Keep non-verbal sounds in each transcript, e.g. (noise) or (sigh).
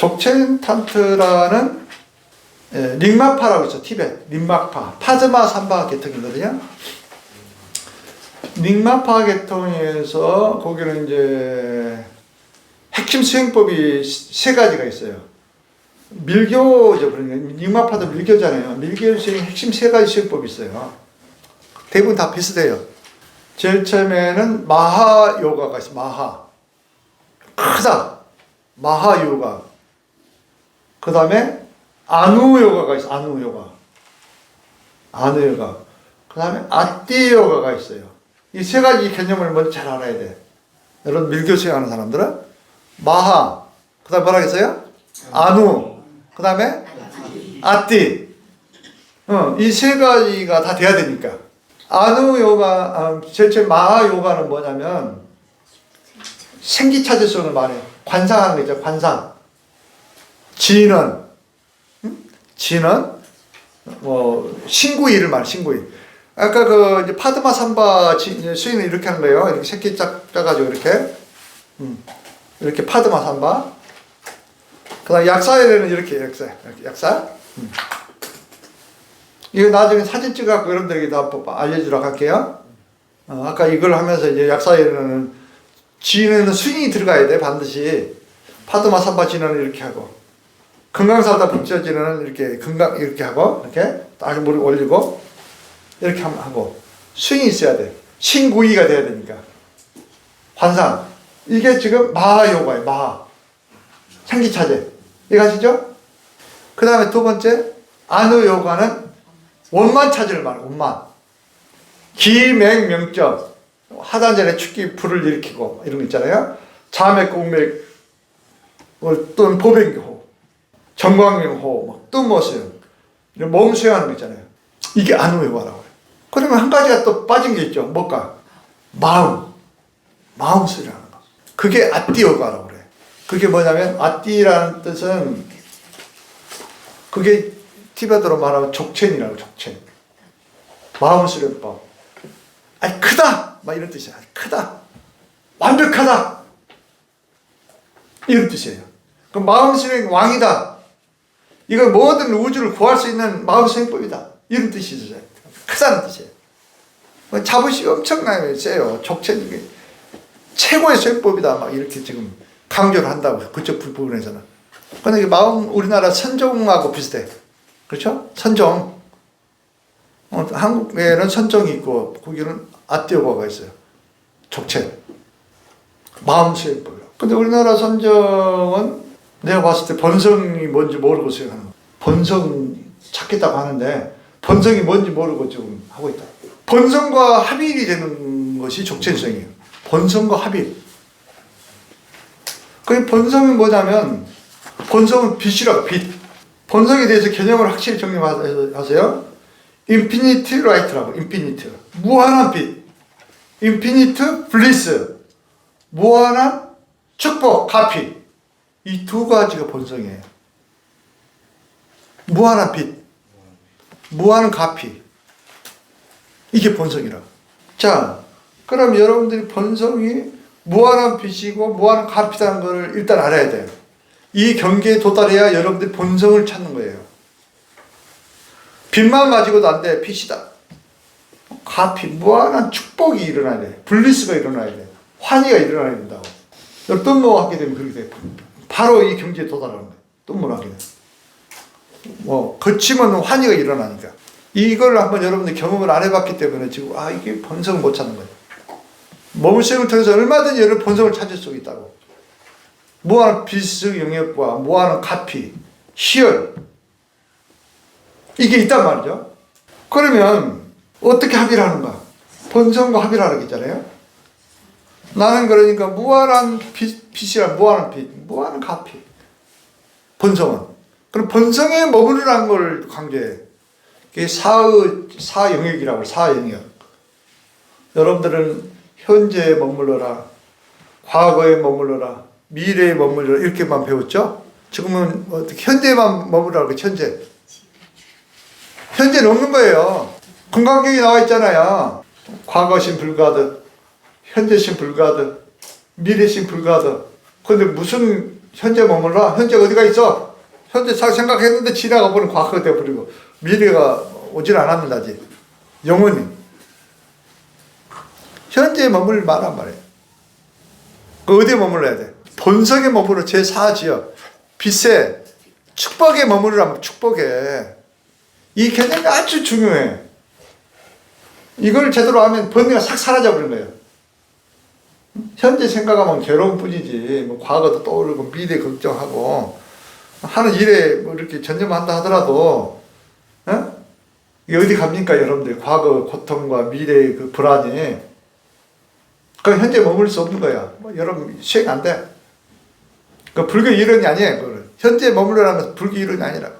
족첸탄트라는 예, 링마파라고 있어 티베트 링마파 파드마 삼바 계통이거든요. 링마파 계통에서 거기는 이제 핵심 수행법이 세 가지가 있어요. 밀교죠. 그러니까 링마파도 밀교잖아요. 밀교 수행 핵심 세 가지 수행법이 있어요. 대부분 다 비슷해요. 제일 처음에는 마하 요가가 있어. 마하 크다. 마하 요가. 그 다음에 아누 요가가 있어. 아누 요가. 아누 요가. 그 다음에 아띠 요가가 있어요. 이 세 가지 개념을 먼저 잘 알아야 돼. 여러분 밀교 수행하는 사람들은 마하. 그 다음에 뭐라 했어요? 아누. 그 다음에 아띠. 어, 이 세 가지가 다 돼야 되니까. 아누 요가, 아, 제일 처음 마하 요가는 뭐냐면 생기차질성을 말해. 관상하는 거 있죠. 관상. 지는, 응? 지는 뭐 신구이를 말. 신구이. 아까 그 이제 파드마 삼바 지- 수인은 이렇게 하는 거예요. 이렇게 새끼 짝 짜가지고 이렇게, 음. 이렇게 파드마 삼바. 그다음 약사에는 이렇게 약사, 약사. 음. 이거 나중에 사진 찍어갖고 여러분들에게 다 알려주도록 할게요. 어, 아까 이걸 하면서 이제 약사에는 지인에는 스윙이 들어가야 돼 반드시 파드마 삼바 진화는 이렇게 하고 금강사다 진화는 이렇게 금강 이렇게 하고 이렇게 딱 무릎 올리고 이렇게 함- 하고. 스윙이 있어야 돼. 신구이가 돼야 되니까. 환상. 이게 지금 마하 요가예요 마하 생기차제. 이거 아시죠? 그 다음에 두 번째 아누 요가는 원만 차지를 말해 원만. 기맹명점 하단전에 축기 불을 일으키고 이런 거 있잖아요. 자맥 공맥 또는 보ben기 호 정광명호 막몸 수영하는 거 있잖아요. 이게 안우요가라고 해요. 그러면 한 가지가 또 빠진 게 있죠. 뭘까? 마음 마음 수련하는 거. 그게 아띠요가라고 그래. 그게 뭐냐면 아띠라는 뜻은 그게 티베트로 말하면 족첸이라고 족첸. 마음 수련법. 아니 크다 막 이런 뜻이야. 크다 완벽하다 이런 뜻이에요. 그 마음 수행 왕이다. 이거 모든 우주를 구할 수 있는 마음 수행법이다. 이런 뜻이 있어요. 크다는 뜻이에요. 뭐 자부심이 엄청나게 세요. 족첸 이게 최고의 수행법이다. 막 이렇게 지금 강조를 한다고 그쪽 부분에서는. 근데 이게 마음 우리나라 선종하고 비슷해. 그렇죠? 선종. 어, 한국에는 선정이 있고 거기는 아띠오가가 있어요. 족체. 마음 수행법이요. 근데 우리나라 선정은 내가 봤을 때 번성이 뭔지 모르고 수행하는 거. 번성 찾겠다고 하는데 번성이 뭔지 모르고 지금 하고 있다. 번성과 합일이 되는 것이 족체 수행이에요. 번성과 합일. 그 번성이 뭐냐면 번성은 빛이라고 빛. 번성에 대해서 개념을 확실히 정리하세요. 인피니트 라이트라고 인피니트 무한한 빛 인피니트 블리스 무한한 축복 가피 이 두 가지가 본성이에요 무한한 빛 무한한 가피 이게 본성이라고 자 그럼 여러분들이 본성이 무한한 빛이고 무한한 가피라는 것을 일단 알아야 돼요 이 경계에 도달해야 여러분들이 본성을 찾는 거예요 빛만 가지고도 안 돼. 빛이다. 가피, 무한한 축복이 일어나야 돼. 블리스가 일어나야 돼. 환희가 일어나야 된다고. 뜬모 하게 되면 그렇게 돼. 바로 이 경지에 도달하는 하게 돼. 뭐, 거치면 환희가 일어나니까. 이걸 한번 여러분들 경험을 안 해봤기 때문에 지금, 아, 이게 본성을 못 찾는 거야. 몸을 통해서 얼마든지 여러분 본성을 찾을 수 있다고. 무한한 빛의 영역과 무한한 가피, 희열, 이게 있단 말이죠. 그러면 어떻게 합의를 하는가? 본성과 합의를 하라고 했잖아요. 나는 그러니까 무한한 빛, 빛이란 무한한 빛, 무한한 가피. 본성은. 그럼 본성에 머무르라는 걸 강조해. 그게 사의, 사영역이라고 사영역. 여러분들은 현재에 머물러라. 과거에 머물러라. 미래에 머물러라. 이렇게만 배웠죠? 지금은 어떻게 현재만 머무르라고 현재. 현재는 없는 거예요. 건강경이 나와 있잖아요. 과거신 불가듯, 현재신 불가듯, 미래신 불가듯. 근데 무슨 현재 머물러? 현재 어디가 있어? 현재 잘 생각했는데 지나가 버린 과거가 되어버리고 미래가 오질 않았는데 아직. 영원히. 현재에 머물 말란 말이에요. 그 어디에 머물러야 돼? 본성에 머무르 제4지역 빛에 축복에 머무르라면 축복에. 이 개념이 아주 중요해. 이걸 제대로 하면 번뇌가 싹 사라져 버린 거예요 현재 생각하면 괴로운 뿐이지. 뭐 과거도 떠오르고 미래 걱정하고 하는 일에 뭐 이렇게 전념한다 하더라도 어? 어디 갑니까 여러분들? 과거 고통과 미래의 그 불안이. 그 현재 머물 수 없는 거야. 뭐 여러분 수행 안돼. 그 불교 이론이 아니에요 그거는. 현재 머물러라면 불교 이론이 아니라.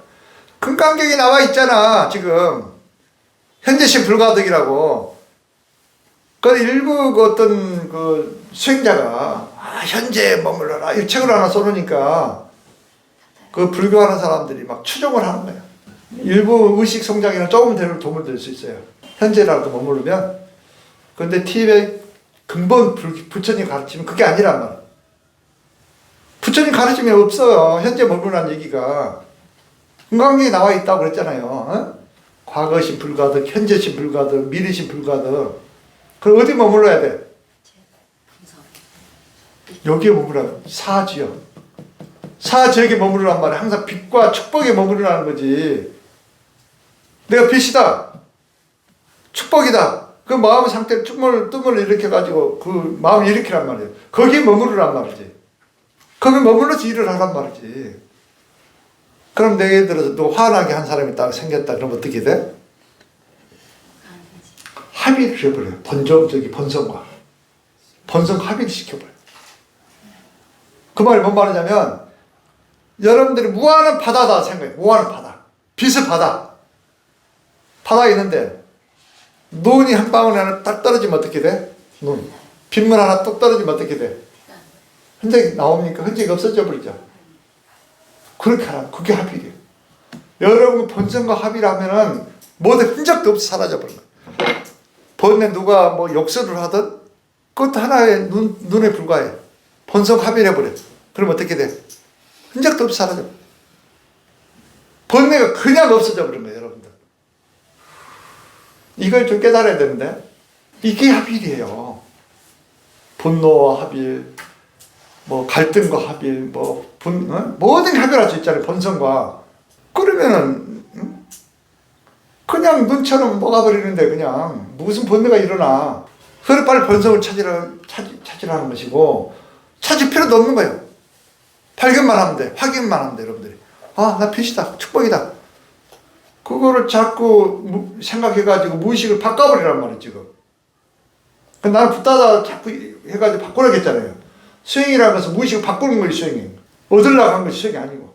금강경에 나와 있잖아 지금. 현재시 불가득이라고 그 일부 그 어떤 그 수행자가 아, 현재에 머물러라 이 책을 하나 써놓으니까 그 불교하는 사람들이 막 추종을 하는 거야. 일부 의식 성장에는 조금 되는 도움을 될수 있어요. 현재라도 머무르면. 근데 티베 근본 불, 부처님 가르치면 그게 아니란 말이야. 부처님 가르치면 없어요. 현재 머무르는 얘기가. 금강경에 나와 있다고 그랬잖아요. 어? 과거신 불가득, 현재신 불가득, 미래신 불가득. 그럼 어디 머물러야 돼? 여기에 머물러 사지역. 사지역에 머무르란 말이야 항상 빛과 축복에 머무르라는 거지. 내가 빛이다. 축복이다. 그 마음의 상태를 뜸을, 뜸을 일으켜가지고 그 마음을 일으키란 말이에요 거기에 머무르란 말이지. 거기 머물러서 일을 하란 말이지. 그럼 내 예를 들어서 또 화나게 한 사람이 딱 생겼다. 그러면 어떻게 돼? 합의를 해버려요. 본성, 저기 본성과. 본성 합의를 시켜버려요. 그 말이 뭔 말이냐면 여러분들이 무한한 바다다 생각해 무한한 바다. 빛의 바다. 바다에 있는데 눈이 한 방울 하나 딱 떨어지면 어떻게 돼? 눈. 빗물 하나 뚝 떨어지면 어떻게 돼? 흔적이 나옵니까? 흔적이 없어져 버리죠. 그렇게 하라 그게 합의래요. 여러분 본성과 합의라면은 모든 흔적도 없이 사라져 버린 거예요 본에 누가 뭐 욕설을 하든 그것도 하나의 눈, 눈에 불과해 본성 합의를 해버려. 그럼 어떻게 돼? 흔적도 없이 사라져. 번뇌가 그냥 없어져 버린 거예요, 여러분들. 이걸 좀 깨달아야 되는데, 이게 합일이에요. 분노와 합일, 뭐 갈등과 합일, 뭐 분, 어? 모든 합일할 수 있잖아요, 본성과. 그러면은, 응? 그냥 눈처럼 녹아버리는데, 그냥 무슨 번뇌가 일어나. 그래 빨리 본성을 찾으라, 찾, 찾으라는 것이고, 찾을 필요도 없는 거예요. 발견만 하면 돼. 확인만 하면 돼, 여러분들이. 아, 나 빛이다. 축복이다. 그거를 자꾸 무- 생각해가지고 무의식을 바꿔버리란 말이에요, 지금. 그 나는 붙다가 자꾸 해가지고 바꾸라겠잖아요. 수행이라는 것은 무의식을 바꾸는 거예요, 수행이. 얻으려고 한 것이 수행이 아니고.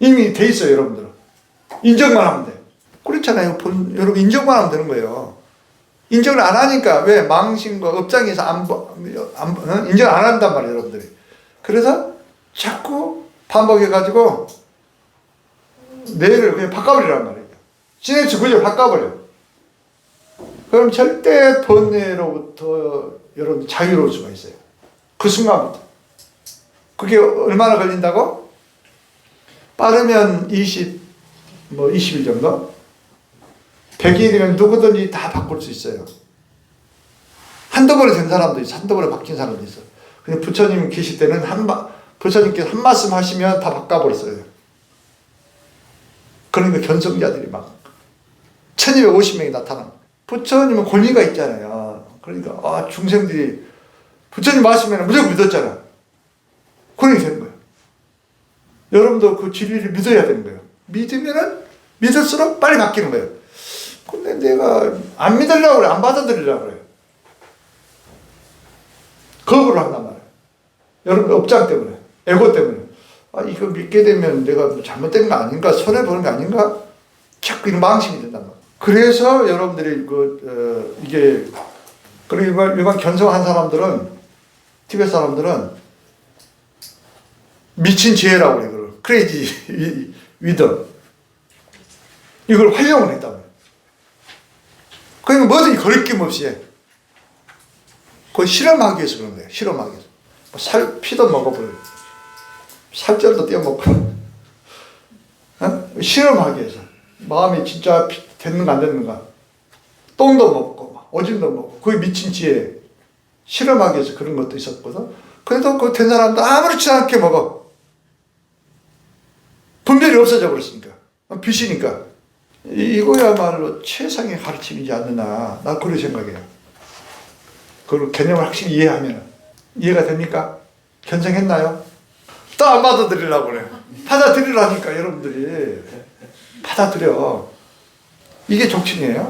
이미 돼 있어요, 여러분들은. 인정만 하면 돼. 그렇잖아요. 본- 여러분, 인정만 하면 되는 거예요. 인정을 안 하니까 왜 망신과 업장에서 안, 보- 안 어? 인정 안 한단 말이에요, 여러분들이. 그래서 자꾸 반복해가지고 뇌를 그냥 바꿔버리란 말이에요. 시냅스 구조를 바꿔버려. 그럼 절대 번뇌로부터 여러분 자유로울 수가 있어요. 그 순간부터. 그게 얼마나 걸린다고? 빠르면 20, 뭐 20일 정도? 100일이면 누구든지 다 바꿀 수 있어요. 한두 번에 된 사람도 있어. 한두 번에 바뀐 사람도 있어. 근데 부처님 계실 때는 한 마, 부처님께서 한 말씀 하시면 다 바꿔버렸어요. 그러니까 견성자들이 막 1250명이 나타나. 부처님은 권위가 있잖아요. 그러니까 아, 중생들이 부처님 말씀에는 무조건 믿었잖아. 그러니 되는 거예요. 여러분도 그 진리를 믿어야 되는 거예요. 믿으면은 믿을수록 빨리 바뀌는 거예요. 근데 내가 안 믿으려고 그래. 안 받아들이려고 그래. 거부를 한단 말이에요. 여러분 업장 때문에. 에고 때문에. 아, 이거 믿게 되면 내가 뭐 잘못된 거 아닌가? 손해보는 거 아닌가? 자꾸 이런 망신이 된단 말이에요. 그래서 여러분들이 그, 어, 이게, 그리고 일반, 일반 견성한 사람들은, 티베트 사람들은 미친 지혜라고 그래. 크레이지 위더. (laughs) 이걸 활용을 했단 말이에요. 그러니까 뭐든지 거리낌 없이 해. 그걸 실험하기 위해서 그런 거예요. 실험하기 위해서. 뭐 살, 피도 먹어버려요. 살점도 떼어먹고 어? 실험하기 위해서 마음이 진짜 피- 됐는가 안 됐는가 똥도 먹고 막 오줌도 먹고 그게 미친 지혜 실험하기 위해서 그런 것도 있었거든 그래도 그 된 사람도 아무렇지 않게 먹어 분별이 없어져 버렸으니까 빛이니까 이- 이거야말로 최상의 가르침이지 않느냐. 난 그런 생각이에요. 그걸 개념을 확실히 이해하면. 이해가 됩니까? 견성했나요? 또 안 받아들이려고 그래 받아들이라니까 여러분들이. 받아들여. 이게 정신이에요